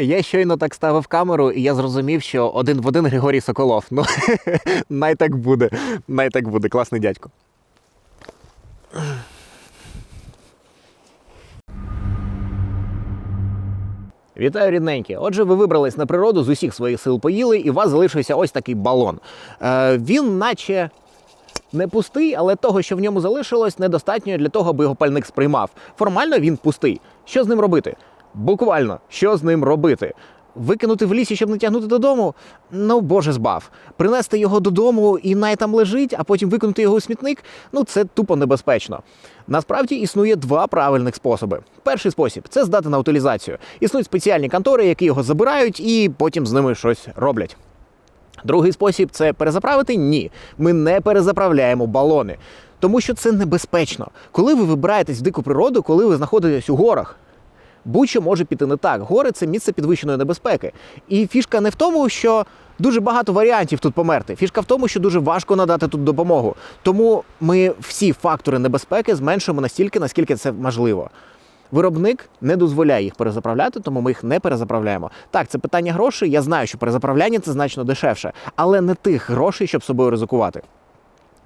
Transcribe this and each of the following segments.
Я щойно так ставив камеру, і я зрозумів, що один в один Григорій Соколов. Ну, най так буде. Най так буде, класний дядько. Вітаю, рідненькі. Отже, ви вибрались на природу з усіх своїх сил поїли, і у вас залишився ось такий балон. Е, він, наче не пустий, але того, що в ньому залишилось, недостатньо для того, аби його пальник сприймав. Формально він пустий. Що з ним робити? Буквально, що з ним робити? Викинути в лісі, щоб не тягнути додому? Ну, боже збав. Принести його додому і най там лежить, а потім викинути його у смітник ну це тупо небезпечно. Насправді існує два правильних способи. Перший спосіб це здати на утилізацію. Існують спеціальні контори, які його забирають і потім з ними щось роблять. Другий спосіб це перезаправити? Ні. Ми не перезаправляємо балони, тому що це небезпечно. Коли ви вибираєтесь в дику природу, коли ви знаходитесь у горах, будь-що може піти не так. Гори це місце підвищеної небезпеки. І фішка не в тому, що дуже багато варіантів тут померти. Фішка в тому, що дуже важко надати тут допомогу. Тому ми всі фактори небезпеки зменшуємо настільки, наскільки це можливо. Виробник не дозволяє їх перезаправляти, тому ми їх не перезаправляємо. Так, це питання грошей. Я знаю, що перезаправляння це значно дешевше, але не тих грошей, щоб собою ризикувати.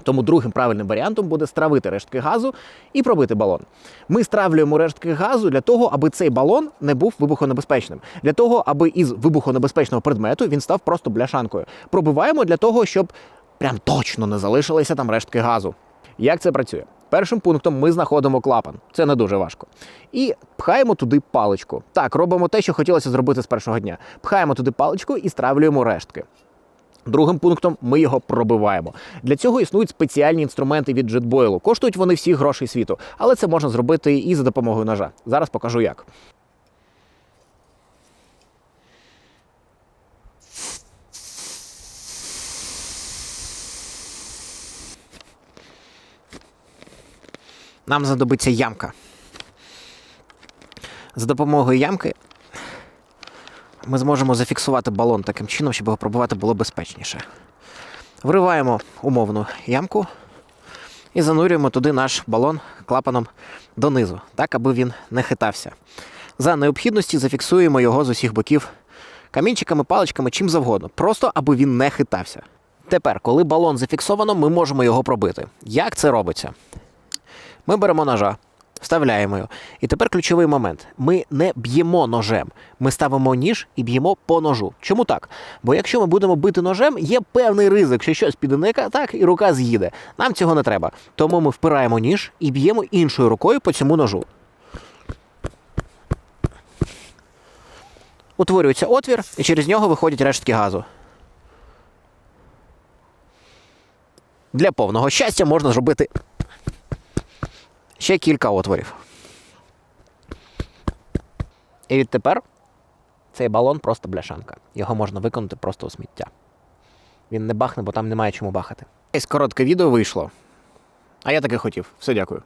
Тому другим правильним варіантом буде стравити рештки газу і пробити балон. Ми стравлюємо рештки газу для того, аби цей балон не був вибухонебезпечним, для того, аби із вибухонебезпечного предмету він став просто бляшанкою. Пробиваємо для того, щоб прям точно не залишилися там рештки газу. Як це працює? Першим пунктом ми знаходимо клапан. Це не дуже важко. І пхаємо туди паличку. Так, робимо те, що хотілося зробити з першого дня. Пхаємо туди паличку і стравлюємо рештки. Другим пунктом ми його пробиваємо. Для цього існують спеціальні інструменти від JetBoil. Коштують вони всі грошей світу, але це можна зробити і за допомогою ножа. Зараз покажу як. Нам знадобиться ямка. За допомогою ямки ми зможемо зафіксувати балон таким чином, щоб його пробивати було безпечніше. Вриваємо умовну ямку і занурюємо туди наш балон клапаном донизу, так аби він не хитався. За необхідності зафіксуємо його з усіх боків камінчиками, паличками, чим завгодно, просто аби він не хитався. Тепер, коли балон зафіксовано, ми можемо його пробити. Як це робиться? Ми беремо ножа, вставляємо його. І тепер ключовий момент: ми не б'ємо ножем. Ми ставимо ніж і б'ємо по ножу. Чому так? Бо якщо ми будемо бити ножем, є певний ризик, що щось піде не так, і рука з'їде. Нам цього не треба. Тому ми впираємо ніж і б'ємо іншою рукою по цьому ножу. Утворюється отвір, і через нього виходять рештки газу. Для повного щастя можна зробити ще кілька отворів. І відтепер цей балон просто бляшанка. Його можна виконати просто у сміття. Він не бахне, бо там немає чому бахати. Ось коротке відео вийшло. А я таки хотів. Все дякую.